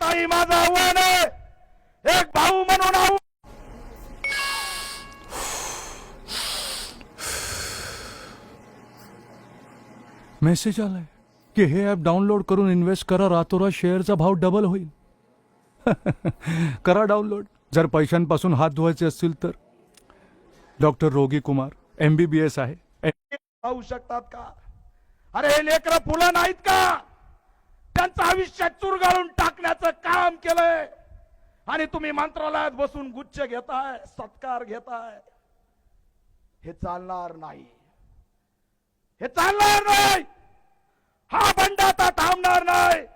ताई माझं आव्हान आहे एक भाऊ म्हणून आव्हान मेसेज आलाय की हे ॲप डाउनलोड करून इन्व्हेस्ट करा रातोरात शेअरचा भाव डबल होईल. करा डाउनलोड जर पैशांपासून हात धुवायचे असतील तर. डॉक्टर रोगी Kumar M B B S आहे. पाहू शकतात का? अरे हे लेकर फुलं नाहीत का? त्यांचं आयुष्य चुरगाळून टाकण्याचं काम केलंय. आणि तुम्ही मंत्रालयात बसून गुच्छ घेताय सत्कार घेताय. हे चालणार नाही. हे चालणार नाही. हा बंड आता थांबणार नाही.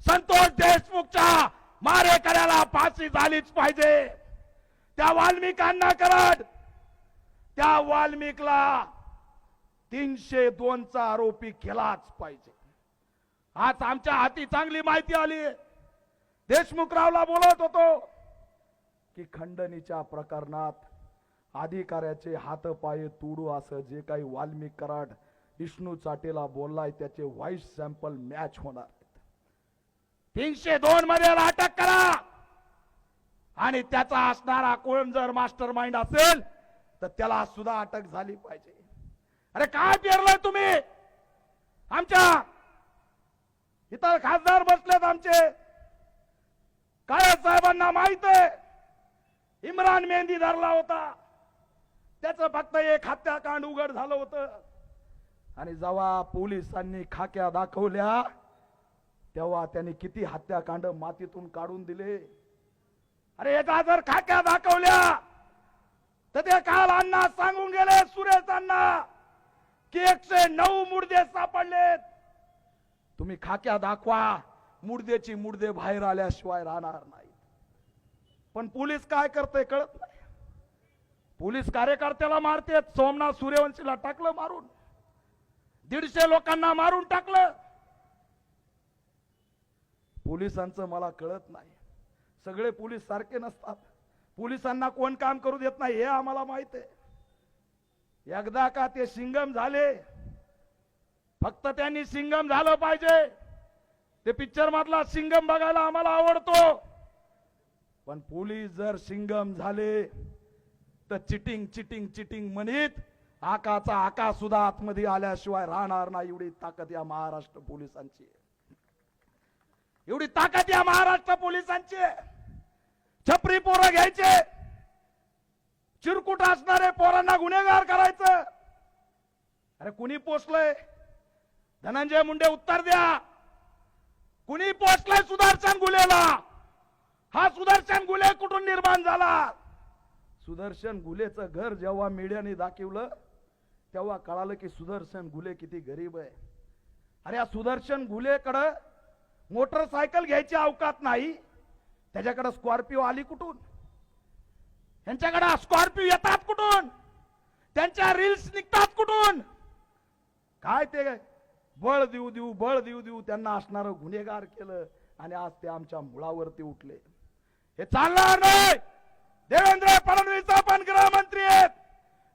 संतोष देशमुखच्या मारेकऱ्याला फाशी झालीच पाहिजे. त्या वाल्मिकांना करत त्या वाल्मिकला तीनशे दोनचा आरोपी केलाच पाहिजे. आज आमच्या हाती चांगली माहिती आली. देशमुखरावला बोलत होतो की खंडणीच्या प्रकरणात अधिकाऱ्याचे हातपाय तुडू असं जे काही वाल्मिक कराड विष्णू चाटेला बोललाय त्याचे व्हॉइस सॅम्पल मॅच होणार तीनशे दोन मध्ये अटक करा. आणि त्याचा असणारा कोण जर मास्टर माइंड असेल तर त्याला सुद्धा अटक झाली पाहिजे. अरे काय पेरलंय तुम्ही? आमच्या इथं खासदार बसलेत आमचे. काय साहेबांना माहीत आहे इम्रान मेहंदी धरला होता. त्याचं फक्त एक हत्याकांड उघड झालं होतं. आणि जेव्हा पोलिसांनी खाक्या दाखवल्या तेव्हा त्यांनी किती हत्याकांड मातीतून काढून दिले. अरे याचा जर खाक्या दाखवल्या तर ते काल अण्णा सांगून गेले सुरेश अण्णा की एकशे नऊ मुर्दे सापडलेत. तुम्ही खाक्या दाखवा. मुर्देची मुर्दे बाहेर आल्याशिवाय राहणार नाही पण पोलीस काय करते कळत नाही. पोलीस कार्यकर्त्याला मारतेत सोमनाथ सूर्यवंशीला टाकलं मारून. दीडशे लोकांना मारून टाकलं. पोलिसांचं मला कळत नाही. सगळे पोलीस सारखे नसतात. पोलिसांना कोण काम करू देत नाही हे आम्हाला माहीत आहे. एकदा का ते शिंगम झाले फक्त त्यांनी सिंगम झालं पाहिजे. ते पिक्चर मधला सिंगम बघायला आम्हाला आवडतो. पण पोलीस जर सिंगम झाले तर चिटिंग चिटिंग चिटिंग म्हणित आकाचा आका सुद्धा आतमध्ये आल्याशिवाय राहणार नाही. एवढी ताकद या महाराष्ट्र पोलिसांची आहे. एवढी ताकद या महाराष्ट्र पोलिसांची आहे. छपरी पोरं घ्यायचे. चिरकुट असणारे पोरांना गुन्हेगार करायचं. अरे कुणी पोचलंय धनंजय मुंडे उत्तर द्या. कुणी पोचलाय सुदर्शन गुलेला? हा सुदर्शन गुले कुठून निर्माण झाला? सुदर्शन गुलेचं घर जेव्हा मीडियाने दाखवलं तेव्हा कळालं की सुदर्शन गुले किती गरीब आहे. अरे या सुदर्शन गुलेकडं मोटरसायकल घ्यायची अवकात नाही. त्याच्याकडं स्कॉर्पिओ आली कुठून? यांच्याकडं स्कॉर्पिओ येतात कुठून? त्यांच्या रील्स निघतात कुठून? काय ते बळ देऊ देऊ बळ देऊ देऊ त्यांना असणारं गुन्हेगार केलं आणि आज ते आमच्या मुळावरती उठले. हे चालणार नाही! देवेंद्र फडणवीस आपण गृहमंत्री आहेत.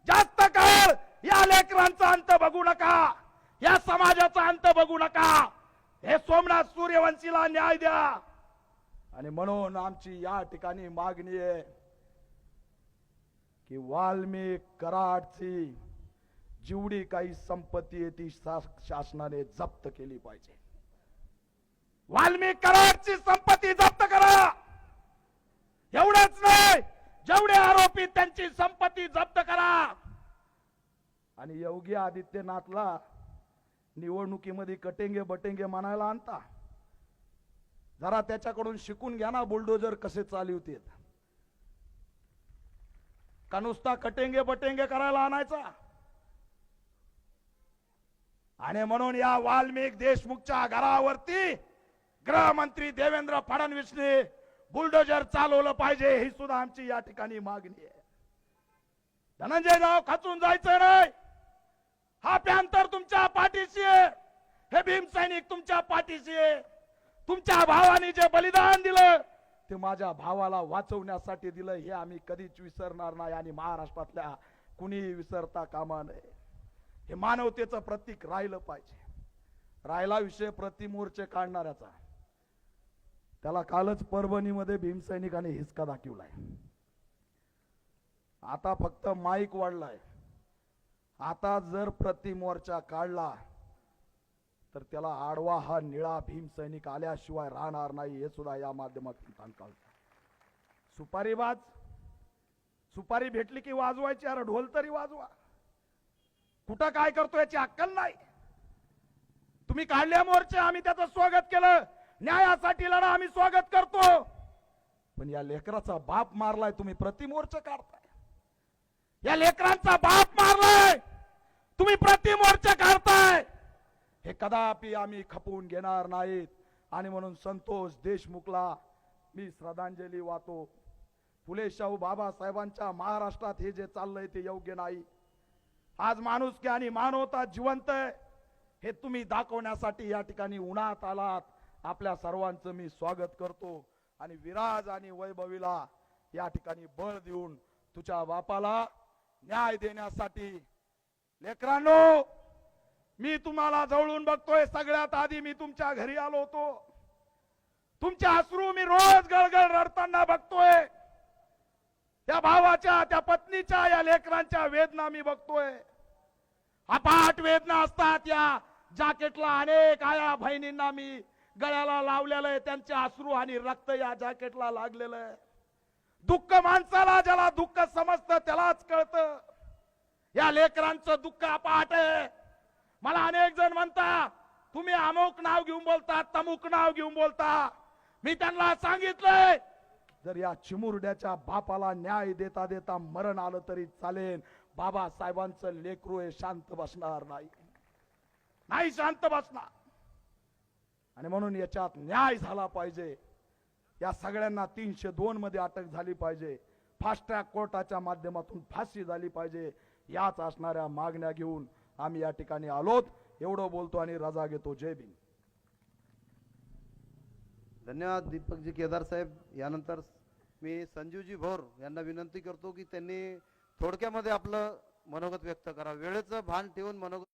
जास्त काळ या लेकरांचा अंत बघू नका. या समाजाचा अंत बघू नका. हे सोमनाथ सूर्यवंशीला न्याय द्या. आणि म्हणून आमची या ठिकाणी मागणी आहे की वाल्मिक कराडची जेवढी काही संपत्ती आहे ती शासनाने जप्त केली पाहिजे. वाल्मिक कराडची संपत्ती जप्त करा! एवढंच नाही जेवढे आरोपी त्यांची संपत्ती जप्त करा! आणि योगी आदित्यनाथला निवडणुकीमध्ये कटेंगे बटेंगे म्हणायला आणता. जरा त्याच्याकडून शिकून घ्या ना बुलडोजर कसे चालवते का नुसता कटेंगे बटेंगे करायला आणायचा? आणि म्हणून या वाल्मिक देशमुखच्या घरावरती गृहमंत्री देवेंद्र फडणवीसने बुलडोजर चालवलं पाहिजे ही सुद्धा आमची या ठिकाणी मागणी आहे. धनंजय राव खचून जायचं नाही. हा पॅन्थर तुमच्या पाठीशी आहे. हे भीमसैनिक तुमच्या पाठीशी आहे. तुमच्या भावाने जे बलिदान दिलं ते माझ्या भावाला वाचवण्यासाठी दिलं हे आम्ही कधीच विसरणार नाही आणि महाराष्ट्रातल्या कुणी विसरता कामा नये. हे मानवतेचं प्रतीक राहिलं पाहिजे. राहिला विषय प्रतिमोर्चे काढणाऱ्याचा. त्याला कालच परभणीमध्ये भीमसैनिकाने हिसका दाखवलाय. आता फक्त माईक वाढलाय. आता जर प्रतिमोर्चा काढला तर त्याला आडवा हा निळा भीमसैनिक आल्याशिवाय राहणार नाही हे सुद्धा या माध्यमातून सांगतो सुपारी वाज सुपारी भेटली की वाजवायची अरे ढोल तरी वाजवा. कुठं काय करतो याची अक्कल नाही. तुम्ही काढल्या मोर्चे आम्ही त्याचं स्वागत केलं. न्यायासाठी लढा आम्ही स्वागत करतो. पण या लेकराचा बाप मारलाय तुम्ही प्रतिमोर्चे काढताय. या लेकरांचा बाप मारलाय तुम्ही प्रतिमोर्चे काढताय. हे कदापि आम्ही खपवून घेणार नाहीत. आणि म्हणून संतोष देशमुखला मी श्रद्धांजली वाहतो. फुले शाहू बाबासाहेबांच्या महाराष्ट्रात हे जे चाललंय ते योग्य नाही. आज माणूस आणि मानवता जिवंत आहे. हे तुम्ही दाखवण्यासाठी या ठिकाणी उन्हात आलात. आपल्या सर्वांचं मी स्वागत करतो. आणि विराज आणि वैभवीला या ठिकाणी बळ देऊन तुझ्या बापाला न्याय देण्यासाठी. लेकरांनो मी तुम्हाला जवळून बघतोय. सगळ्यात आधी मी तुमच्या घरी आलो होतो. तुमचे अश्रू मी रोज गळगळ रडताना बघतोय. त्या भावाच्या त्या पत्नीच्या या लेकरांच्या वेदना मी बघतोय. अपाट वेदना असतात या जॅकेटला. अनेक आया बहिणींना मी गळ्याला लावलेलं आहे. त्यांचे अश्रू आणि रक्त या जॅकेटला लागलेलं आहे. दुःख माणसाला ज्याला दुःख समजतं त्यालाच कळतं. या लेकरांचं दुःख अपाट आहे. मला अनेक जण म्हणता तुम्ही अमुक नाव घेऊन बोलता तमुक नाव घेऊन बोलता. मी त्यांना सांगितलंय जर या चिमुरड्याच्या बापाला न्याय देता देता मरण आलं तरी चालेल. बाबासाहेबांचं लेकरू हे शांत बसणार नाही. नाही शांत बसणार. आणि म्हणून याच्यात न्याय झाला पाहिजे. या सगळ्यांना तीनशे दोन मध्ये अटक झाली पाहिजे. फास्ट ट्रॅक कोर्टाच्या माध्यमातून फाशी झाली पाहिजे. याच असणाऱ्या मागण्या घेऊन आम्ही या ठिकाणी आलोत. एवढं बोलतो आणि रजा घेतो. जय भीम. धन्यवाद दीपकजी केदार साहेब. यानंतर मी संजीवजी भोर यांना विनंती करतो की त्यांनी थोडक्यामध्ये आपलं मनोगत व्यक्त करा. वेळेचं भान ठेवून मनोगत